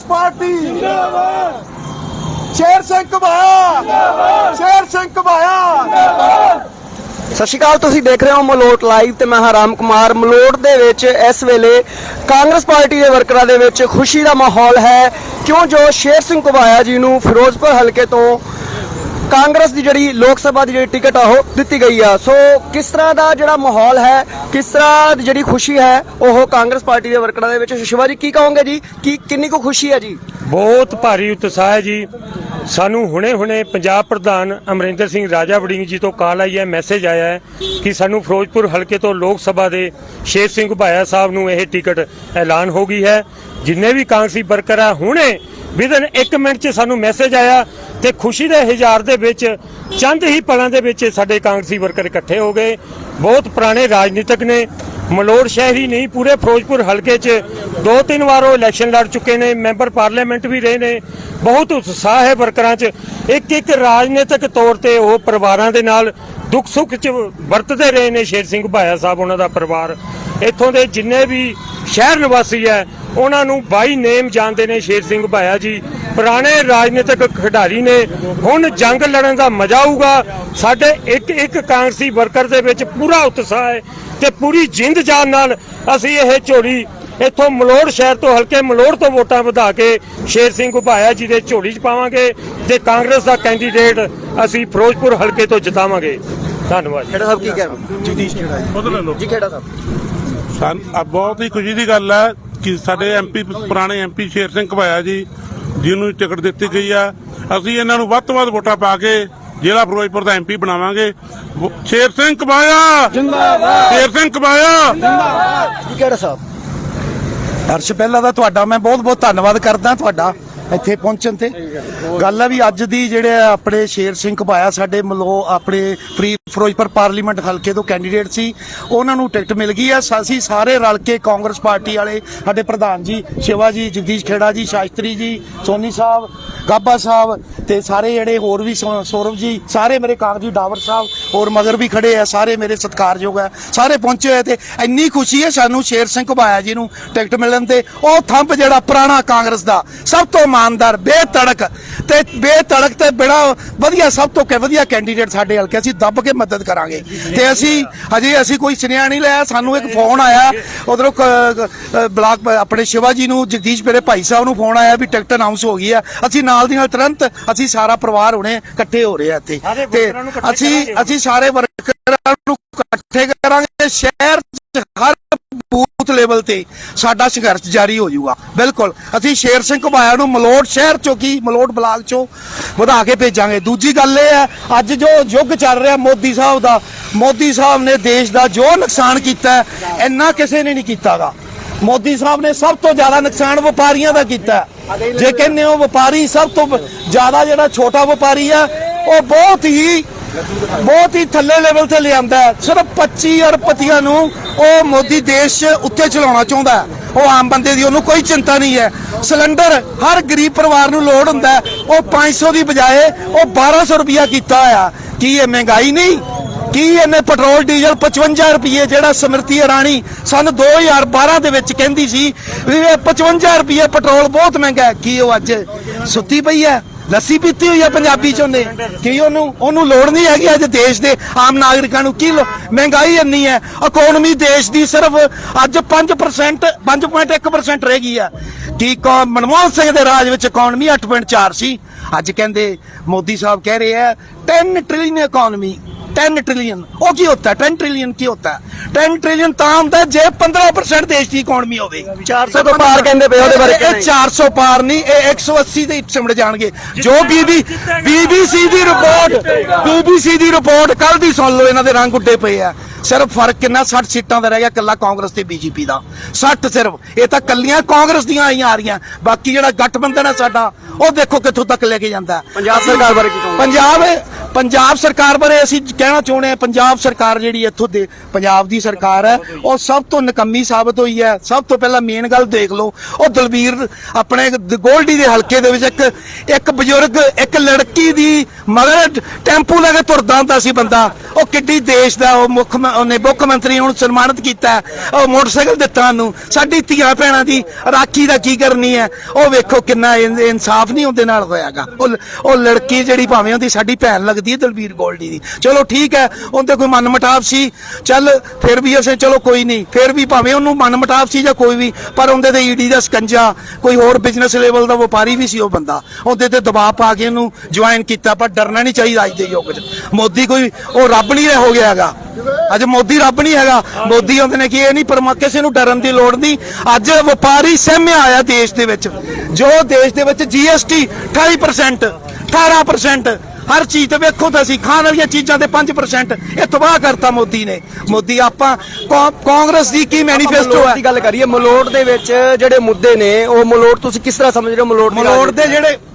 Congress party. ਜਿੰਦਾਬਾਦ ਸ਼ੇਰ ਸਿੰਘ ਘਬਾਇਆ। ਜਿੰਦਾਬਾਦ ਸ਼ੇਰ ਸਿੰਘ ਘਬਾਇਆ। ਸਤਿ ਸ਼੍ਰੀ ਅਕਾਲ, ਤੁਸੀਂ ਦੇਖ ਰਹੇ ਹੋ ਮਲੋਟ ਲਾਈਵ ਤੇ ਮੈਂ ਹਾਂ ਰਾਮ ਕੁਮਾਰ। ਮਲੋਟ ਦੇ ਵਿੱਚ ਇਸ ਵੇਲੇ ਕਾਂਗਰਸ ਪਾਰਟੀ ਦੇ ਵਰਕਰਾਂ ਦੇ ਵਿੱਚ ਖੁਸ਼ੀ ਦਾ ਮਾਹੌਲ ਹੈ। ਕਿਉਂ ਜੋ ਸ਼ੇਰ ਸਿੰਘ ਘੁਬਾਇਆ ਜੀ ਨੂੰ ਫਿਰੋਜ਼ਪੁਰ ਹਲਕੇ ਤੋਂ ਕਾਂਗਰਸ ਦੀ ਜਿਹੜੀ ਲੋਕ ਸਭਾ ਦੀ ਜਿਹੜੀ ਟਿਕਟ ਆ ਉਹ ਦਿੱਤੀ ਗਈ ਆ। ਸੋ ਕਿਸ ਤਰ੍ਹਾਂ ਦਾ ਜਿਹੜਾ ਮਾਹੌਲ ਹੈ, ਕਿਸ ਤਰ੍ਹਾਂ ਦੀ ਜਿਹੜੀ ਖੁਸ਼ੀ ਹੈ, ਉਹ ਕਾਂਗਰਸ ਪਾਰਟੀ ਦੇ ਵਰਕਰਾਂ ਦੇ ਵਿੱਚ? ਸ਼ਿਵਾ ਜੀ, ਕੀ ਕਹੋਗੇ ਜੀ? ਕੀ, ਕਿੰਨੀ ਕੁ ਖੁਸ਼ੀ ਹੈ ਜੀ? ਬਹੁਤ ਭਾਰੀ ਉਤਸ਼ਾਹ ਹੈ ਜੀ। ਸਾਨੂੰ ਹੁਣੇ-ਹੁਣੇ ਪੰਜਾਬ ਪ੍ਰਧਾਨ ਅਮਰਿੰਦਰ ਸਿੰਘ ਰਾਜਾ ਵੜਿੰਗ ਜੀ ਤੋਂ ਕਾਲ ਆਈ ਹੈ, ਮੈਸੇਜ ਆਇਆ ਹੈ ਕਿ ਸਾਨੂੰ ਫਿਰੋਜ਼ਪੁਰ ਹਲਕੇ ਤੋਂ ਲੋਕ ਸਭਾ ਦੇ ਸ਼ੇਰ ਸਿੰਘ ਭਾਇਆ ਸਾਹਿਬ ਨੂੰ ਇਹ ਟਿਕਟ ਐਲਾਨ ਹੋ ਗਈ ਹੈ। ਜਿੰਨੇ ਵੀ ਕਾਂਗਰਸੀ ਵਰਕਰ ਆ, ਹੁਣੇ ਵਿਦਨ 1 ਮਿੰਟ 'ਚ ਸਾਨੂੰ ਮੈਸੇਜ ਆਇਆ ਤੇ ਖੁਸ਼ੀ ਦੇ ਹਜ਼ਾਰ ਦੇ ਵਿੱਚ, ਚੰਦ ਹੀ ਪਲਾਂ ਦੇ ਵਿੱਚ ਸਾਡੇ ਕਾਂਗਰਸੀ ਵਰਕਰ ਇਕੱਠੇ ਹੋ ਗਏ। ਬਹੁਤ ਪੁਰਾਣੇ ਰਾਜਨੀਤਿਕ ਨੇ। ਮਲੋੜ ਸ਼ਹਿਰੀ ਨਹੀਂ, ਪੂਰੇ ਫਿਰੋਜ਼ਪੁਰ ਹਲਕੇ 'ਚ ਦੋ ਤਿੰਨ ਵਾਰ ਉਹ ਇਲੈਕਸ਼ਨ ਲੜ ਚੁੱਕੇ ਨੇ। ਮੈਂਬਰ ਪਾਰਲੀਮੈਂਟ ਵੀ ਰਹੇ ਨੇ। ਬਹੁਤ ਉਤਸ਼ਾਹ ਹੈ ਵਰਕਰਾਂ 'ਚ। ਇੱਕ ਇੱਕ ਰਾਜਨੀਤਿਕ ਤੌਰ ਤੇ ਉਹ ਪਰਿਵਾਰਾਂ ਦੇ ਨਾਲ ਦੁੱਖ ਸੁੱਖ 'ਚ ਵਰਤਦੇ ਰਹੇ ਨੇ। ਸ਼ੇਰ ਸਿੰਘ ਭਾਇਆ ਸਾਹਿਬ, ਉਹਨਾਂ ਦਾ ਪਰਿਵਾਰ। ਇੱਥੋਂ ਦੇ ਜਿੰਨੇ ਵੀ ਸ਼ਹਿਰ ਨਿਵਾਸੀ ਹੈ ਉਹਨਾਂ ਨੂੰ ਬਾਈ ਨੇਮ ਜਾਣਦੇ ਨੇ ਸ਼ੇਰ ਸਿੰਘ ਭਾਇਆ ਜੀ। ਪੁਰਾਣੇ ਰਾਜਨੀਤਿਕ ਖਿਡਾਰੀ ਨੇ। ਹੁਣ ਜੰਗ ਲੜਨ ਦਾ ਮਜ਼ਾ ਆਊਗਾ। ਸਾਡੇ ਇੱਕ ਇੱਕ ਕਾਂਗਰਸੀ ਵਰਕਰ ਦੇ ਵਿੱਚ ਪੂਰਾ ਉਤਸ਼ਾਹ ਹੈ ਤੇ ਪੂਰੀ ਜਿੰਦ ਜਾਨ ਨਾਲ ਅਸੀਂ ਇਹ ਝੋਲੀ ਇੱਥੋਂ ਮਲੋੜ ਸ਼ਹਿਰ ਤੋਂ ਹਲਕੇ ਮਲੋੜ ਤੋਂ ਵੋਟਾਂ ਵਧਾ ਕੇ ਸ਼ੇਰ ਸਿੰਘ ਘੁਬਾਇਆ ਜੀ ਦੇ ਝੋਲੀ 'ਚ ਪਾਵਾਂਗੇ ਤੇ ਕਾਂਗਰਸ ਦਾ ਕੈਂਡੀਡੇਟ ਅਸੀਂ ਫਿਰੋਜ਼ਪੁਰ ਹਲਕੇ ਤੋਂ ਜਿਤਾਵਾਂਗੇ। ਧੰਨਵਾਦ ਖੇੜਾ ਸਾਹਿਬ ਕੀ ਕਹਿਣਾ ਜਗਦੀਸ਼ ਖੇੜਾ ਜੀ। ਖੇੜਾ ਸਾਹਿਬ। ਸਨ ਬਹੁਤ ਹੀ ਖੁਸ਼ੀ ਦੀ ਗੱਲ ਹੈ। ਕਿ ਸਾਡੇ ਐਮਪੀ ਪੁਰਾਣੇ ਐਮਪੀ ਸ਼ੇਰ ਸਿੰਘ ਘਬਾਇਆ ਜੀ ਜਿਹਨੂੰ ਟਿਕਟ ਦਿੱਤੀ ਗਈ ਆ। ਅਸੀਂ ਇਹਨਾਂ ਨੂੰ ਵੱਧ ਤੋਂ ਵੱਧ ਵੋਟਾਂ ਪਾ ਕੇ ਜ਼ਿਲ੍ਹਾ ਫਿਰੋਜ਼ਪੁਰ ਦਾ ਐਮਪੀ ਬਣਾਵਾਂਗੇ। ਸ਼ੇਰ ਸਿੰਘ ਘਬਾਇਆ ਜਿੰਦਾਬਾਦ! ਸ਼ੇਰ ਸਿੰਘ ਘਬਾਇਆ ਜੀ ਖੇੜਾ ਸਾਹਿਬ? ਹਰਸ਼ ਪਹਿਲਾਂ ਤਾਂ ਤੁਹਾਡਾ ਮੈਂ ਬਹੁਤ ਬਹੁਤ ਧੰਨਵਾਦ ਕਰਦਾ ਤੁਹਾਡਾ। ਇੱਥੇ ਪਹੁੰਚਣ ਤੇ। ਗੱਲ ਹੈ ਵੀ ਅੱਜ ਦੀ ਜਿਹੜੇ ਆਪਣੇ ਸ਼ੇਰ ਸਿੰਘ ਘਬਾਇਆ ਸਾਡੇ ਮਲੋ ਆਪਣੇ ਫਰੀ ਫਿਰੋਜ਼ਪੁਰ ਪਾਰਲੀਮੈਂਟ ਹਲਕੇ ਤੋਂ ਕੈਂਡੀਡੇਟ ਸੀ, ਉਹਨਾਂ ਨੂੰ ਟਿਕਟ ਮਿਲ ਗਈ ਹੈ ਅਸੀਂ ਸਾਰੇ ਰਲ ਕੇ ਕਾਂਗਰਸ ਪਾਰਟੀ ਵਾਲੇ, ਸਾਡੇ ਪ੍ਰਧਾਨ ਜੀ, ਸ਼ਿਵਾ ਜੀ, ਜਗਦੀਸ਼ ਖੇੜਾ ਜੀ, ਸ਼ਾਸਤਰੀ ਜੀ, ਸੋਨੀ ਸਾਹਿਬ, ਗਾਬਾ ਸਾਹਿਬ ਤੇ ਸਾਰੇ ਜਿਹੜੇ ਹੋਰ ਵੀ ਸੌ- ਸੌਰਵ ਜੀ, ਸਾਰੇ ਮੇਰੇ ਕਾਗਜੀ ਡਾਵਰ ਸਾਹਿਬ, ਹੋਰ ਮਗਰ ਵੀ ਖੜੇ ਆ, ਸਾਰੇ ਮੇਰੇ ਸਤਿਕਾਰਯੋਗ ਆ। ਸਾਰੇ ਪਹੁੰਚੇ ਹੋਏ ਤੇ ਇੰਨੀ ਖੁਸ਼ੀ ਹੈ ਸਾਨੂੰ ਸ਼ੇਰ ਸਿੰਘ ਘੁਬਾਇਆ ਜੀ ਨੂੰ ਟਿਕਟ ਮਿਲਣ ਤੇ। ਉਹ ਥੰਪ ਜਿਹੜਾ ਪੁਰਾਣਾ ਕਾਂਗਰਸ ਦਾ, ਸਭ ਤੋਂ ਇਮਾਨਦਾਰ ਬੇਤੜਕ ਤੇ ਬੇਤੜਕ ਤੇ ਬੜਾ ਵਧੀਆ ਸਭ ਤੋਂ ਕਿ ਵਧੀਆ ਕੈਂਡੀਡੇਟ ਸਾਡੇ ਹਲਕੇ ਅਸੀਂ ਦੱਬ ਕੇ ਮਦਦ ਕਰਾਂਗੇ। ਤੇ ਅਸੀਂ ਹਜੇ ਅਸੀਂ ਕੋਈ ਸੁਨੇਹਾ ਨਹੀਂ ਲਿਆ। ਸਾਨੂੰ ਇੱਕ ਫੋਨ ਆਇਆ। ਉਧਰੋਂ ਬਲਾਕ ਆਪਣੇ ਸ਼ਿਵਾ ਜੀ ਨੂੰ ਜਗਦੀਸ਼ ਮੇਰੇ ਭਾਈ ਸਾਹਿਬ ਨੂੰ ਫੋਨ ਆਇਆ ਵੀ ਟਿਕਟ ਅਨਾਉਂਸ ਹੋ ਗਈ ਆ। ਅਸੀਂ ਨਾਲ ਦੀ ਨਾਲ ਤੁਰੰਤ ਅਸੀਂ ਸਾਰਾ ਪਰਿਵਾਰ ਹੁਣੇ ਇਕੱਠੇ ਹੋ ਰਹੇ ਆ ਇੱਥੇ। ਤੇ ਅਸੀਂ। ਅਸੀਂ ਸਾਰੇ ਵਰਕਰਾਂ ਨੂੰ ਇਕੱਠੇ ਕਰਾਂਗੇ। ਸ਼ਹਿਰ 'ਚ ਹਰ ਬੂਥ ਲੈਵਲ ਤੇ ਸਾਡਾ ਸੰਘਰਸ਼ ਜਾਰੀ ਹੋ ਜਾਊਗਾ। ਬਿਲਕੁਲ। ਅਸੀਂ ਸ਼ੇਰ ਸਿੰਘ ਘੁਬਾਇਆ ਨੂੰ ਮਲੋਟ ਸ਼ਹਿਰ ਚੋਂ ਕੀ? ਮਲੋਟ ਬਲਾਕ ਚੋਂ ਵਧਾ ਕੇ ਭੇਜਾਂਗੇ। ਦੂਜੀ ਗੱਲ ਇਹ ਹੈ, ਅੱਜ ਜੋ ਯੁੱਗ ਚੱਲ ਰਿਹਾ ਮੋਦੀ ਸਾਹਿਬ ਦਾ, ਮੋਦੀ ਸਾਹਿਬ ਨੇ ਦੇਸ਼ ਦਾ ਜੋ ਨੁਕਸਾਨ ਕੀਤਾ ਇੰਨਾ ਕਿਸੇ ਨੇ ਨਹੀਂ ਕੀਤਾਗਾ। ਮੋਦੀ ਸਾਹਿਬ ਨੇ ਸਭ ਤੋਂ ਜ਼ਿਆਦਾ ਨੁਕਸਾਨ ਵਪਾਰੀਆਂ ਦਾ ਕੀਤਾ ਜੇ ਕਹਿੰਦੇ ਹੋ ਵਪਾਰੀ ਸਭ ਤੋਂ ਜ਼ਿਆਦਾ ਜਿਹੜਾ ਛੋਟਾ ਵਪਾਰੀ ਆ ਉਹ ਬਹੁਤ ਹੀ ਬਹੁਤ ਹੀ ਥੱਲੇ ਲੈਵਲ ਤੇ ਲਿਆਂਦਾ ਹੈ। ਸਿਰਫ 25 ਅਰਬਪਤੀਆਂ ਨੂੰ ਉਹ ਮੋਦੀ ਦੇਸ਼ ਉੱਤੇ ਚਲਾਉਣਾ ਚਾਹੁੰਦਾ ਉਹ ਆਮ ਬੰਦੇ ਦੀ ਉਹਨੂੰ ਕੋਈ ਚਿੰਤਾ ਨਹੀਂ ਹੈ। ਸਿਲੰਡਰ ਹਰ ਗਰੀਬ ਪਰਿਵਾਰ ਨੂੰ ਲੋੜ ਹੁੰਦਾ ਉਹ 500 ਦੀ ਬਜਾਏ ਉਹ 1200 ਰੁਪਿਆ ਕੀਤਾ ਹੋਇਆ। ਕੀ ਇਹ ਮਹਿੰਗਾਈ ਨਹੀਂ? ਕੀ ਇਹਨੇ ਪੈਟਰੋਲ, ਡੀਜ਼ਲ 55 ਰੁਪਏ ਜਿਹੜਾ ਸਮ੍ਰਿਤੀ ਇਰਾਣੀ ਸਨ 2012 ਦੇ ਵਿੱਚ ਕਹਿੰਦੀ ਸੀ ਵੀ ਇਹ 55 ਰੁਪਏ ਪੈਟਰੋਲ ਬਹੁਤ ਮਹਿੰਗਾ ਹੈ। ਕੀ ਉਹ ਅੱਜ ਸੁੱਤੀ ਪਈ ਹੈ? ਲੱਸੀ ਪੀਤੀ ਹੋਈ ਹੈ ਪੰਜਾਬੀ ਚ ਉਹਨੇ ਕੀ ਉਹਨੂੰ ਉਹਨੂੰ ਲੋੜ ਨਹੀਂ ਹੈਗੀ ਅੱਜ ਦੇਸ਼ ਦੇ ਆਮ ਨਾਗਰਿਕਾਂ ਨੂੰ। ਕੀ ਮਹਿੰਗਾਈ ਇੰਨੀ ਹੈ। ਇਕਨੋਮੀ ਦੇਸ਼ ਦੀ ਸਿਰਫ ਅੱਜ 5% 5.1% ਰਹਿ ਗਈ ਆ। ਕੀ ਕੌ- ਮਨਮੋਹਨ ਸਿੰਘ ਦੇ ਰਾਜ ਵਿੱਚ ਇਕਨੋਮੀ 8.4 ਸੀ। ਅੱਜ ਕਹਿੰਦੇ, ਮੋਦੀ ਸਾਹਿਬ ਕਹਿ ਰਹੇ ਆ 10 ਟ੍ਰਿਲੀਅਨ ਇਕਨੋਮੀ 10 ट्रिलियन ਉਹ ਕੀ ਹੁੰਦਾ 10 ट्रिलियन ਕੀ ਹੁੰਦਾ 10 ट्रिलियन ਤਾਂ ਹੁੰਦਾ ਜੇ 15% ਦੇਸ਼ ਦੀ ਇਕਨੋਮੀ ਹੋਵੇ 400 ਤੋਂ ਪਾਰ ਕਹਿੰਦੇ ਪਏ ਉਹਦੇ ਬਾਰੇ ਇਹ- ਕਹਿਣਾ ਇਹ ਜੀ। 400 ਪਾਰ ਨਹੀਂ ਇਹ 180 ਦੇ ਚਿਮੜ ਜਾਣਗੇ ਜੋ ਬੀਬੀ ਬੀਬੀਸੀ ਦੀ ਰਿਪੋਰਟ ਬੀਬੀਸੀ ਦੀ ਰਿਪੋਰਟ ਕੱਲ ਦੀ ਸੁਣ ਲਓ ਇਹਨਾਂ ਦੇ ਰੰਗ ਉੱਡੇ ਪਏ ਆ ਸਿਰਫ ਫਰਕ ਕਿੰਨਾ 60 ਸੀਟਾਂ ਦਾ ਰਹਿ ਗਿਆ ਕੱਲਾ ਕਾਂਗਰਸ ਤੇ ਬੀਜੇਪੀ ਦਾ 60 ਸਿਰਫ ਇਹ ਤਾਂ ਕੱਲੀਆਂ ਕਾਂਗਰਸ ਦੀਆਂ ਆਈਆਂ ਆ ਰਹੀਆਂ ਬਾਕੀ ਜਿਹੜਾ ਗਠਬੰਧਨ ਹੈ ਸਾਡਾ ਉਹ ਦੇਖੋ ਕਿੱਥੋਂ ਤੱਕ ਲੈ ਕੇ ਜਾਂਦਾ ਹੈ। ਪੰਜਾਬ ਸਰਕਾਰ ਬਾਰੇ ਕੀ ਕਹੋਗੇ? ਪੰਜਾਬ ਪੰਜਾਬ ਸਰਕਾਰ ਬਾਰੇ ਅਸੀਂ ਕਹਿਣਾ ਚਾਹੁੰਦੇ ਹਾਂ, ਪੰਜਾਬ ਸਰਕਾਰ ਜਿਹੜੀ ਇੱਥੋਂ ਦੇ ਪੰਜਾਬ ਦੀ ਸਰਕਾਰ ਹੈ, ਉਹ ਸਭ ਤੋਂ ਨਕੰਮੀ ਸਾਬਤ ਹੋਈ ਹੈ। ਸਭ ਤੋਂ ਪਹਿਲਾਂ ਮੇਨ ਗੱਲ ਦੇਖ ਲਓ, ਉਹ ਦਲਬੀਰ ਆਪਣੇ ਗੋਲਡੀ ਦੇ ਹਲਕੇ ਦੇ ਵਿੱਚ ਇੱਕ ਇੱਕ ਬਜ਼ੁਰਗ, ਇੱਕ ਲੜਕੀ ਦੀ ਮਗਰ ਟੈਂਪੂ ਲੈ ਕੇ ਤੁਰਦਾ ਹੁੰਦਾ ਸੀ ਬੰਦਾ। ਉਹ ਕਿੱਡੀ ਦੇਸ਼ ਦਾ ਉਹ ਮੁੱਖ ਉਹਨੇ ਮੁੱਖ ਮੰਤਰੀ ਹੁਣ ਸਨਮਾਨਿਤ ਕੀਤਾ। ਉਹ ਮੋਟਰਸਾਈਕਲ ਦਿੱਤਾ ਉਹਨੂੰ। ਸਾਡੀ ਧੀਆਂ ਭੈਣਾਂ ਦੀ ਰਾਖੀ ਦਾ ਕੀ ਕਰਨੀ ਹੈ? ਉਹ ਵੇਖੋ ਕਿੰਨਾ ਇਨਸਾਫ ਨਹੀਂ ਉਹਦੇ ਨਾਲ ਹੋਇਆਗਾ। ਉਹ ਉਹ ਲੜਕੀ ਜਿਹੜੀ ਭਾਵੇਂ ਉਹਦੀ ਸਾਡੀ ਭੈਣ ਲੱਗਦੀ ਹੈ ਦਲਬੀਰ ਗੋਲਡੀ ਦੀ। ਚਲੋ ਠੀਕ ਹੈ ਉਹਦੇ ਕੋਈ ਮਨ ਮਟਾਵ ਸੀ, ਚੱਲ ਫਿਰ ਵੀ ਅਸੀਂ, ਚਲੋ ਕੋਈ ਨਹੀਂ, ਫਿਰ ਵੀ ਭਾਵੇਂ ਉਹਨੂੰ ਮਨ ਮਟਾਵ ਸੀ ਜਾਂ ਕੋਈ ਵੀ, ਪਰ ਉਹਦੇ ਤੇ ਈਡੀ ਦਾ ਸਕੰਜਾ, ਕੋਈ ਹੋਰ ਬਿਜ਼ਨਸ ਲੈਵਲ ਦਾ ਵਪਾਰੀ ਵੀ ਸੀ ਉਹ ਬੰਦਾ। ਉਹਦੇ ਤੇ ਦਬਾਅ ਪਾ ਕੇ ਉਹਨੂੰ ਜੁਆਇਨ ਕੀਤਾ, ਪਰ ਡਰਨਾ ਨਹੀਂ ਚਾਹੀਦਾ ਅੱਜ ਦੇ ਯੁੱਗ 'ਚ। ਮੋਦੀ ਕੋਈ, ਉਹ ਰੱਬ ਨਹੀਂ ਹੋ ਗਿਆ ਹੈਗਾ। ਅੱਜ ਮੋਦੀ ਰੱਬ ਨਹੀਂ ਹੈਗਾ। ਮੋਦੀ ਉਹਦੇ ਨੇ ਕੀ ਇਹ ਨਹੀਂ, ਪਰਮਾ, ਕਿਸੇ ਨੂੰ ਡਰਨ ਦੀ ਲੋੜ ਨਹੀਂ। ਅੱਜ ਵਪਾਰੀ ਸਹਿਮਿਆ ਆਇਆ ਦੇਸ਼ ਦੇ ਵਿੱਚ। ਜੋ ਦੇਸ਼ ਦੇ ਵਿੱਚ ਜੀਐਸਟੀ 28% 18% ਹਰ ਚੀਜ਼ ਤੇ ਵੇਖੋ ਤਾਂ ਅਸੀਂ ਖਾਣ ਵਾਲੀਆਂ ਚੀਜ਼ਾਂ ਤੇ 5% ਇਹ ਤਬਾਹ ਕਰਤਾ ਮੋਦੀ ਨੇ। ਮੋਦੀ ਆਪਾਂ ਕਾਂਗਰਸ ਦੀ ਕੀ ਮੈਨੀਫੈਸਟੋ ਹੈ ਦੀ ਗੱਲ ਕਰੀਏ ਮਲੋਟ ਦੇ ਵਿੱਚ ਜਿਹੜੇ ਮੁੱਦੇ ਨੇ ਉਹ ਮਲੋਟ ਤੁਸੀਂ ਕਿਸ ਤਰ੍ਹਾਂ ਸਮਝ ਰਹੇ ਹੋ? ਮਲੋਟ ਦੀ ਮਲੋੜ ਦੇ ਜਿਹੜੇ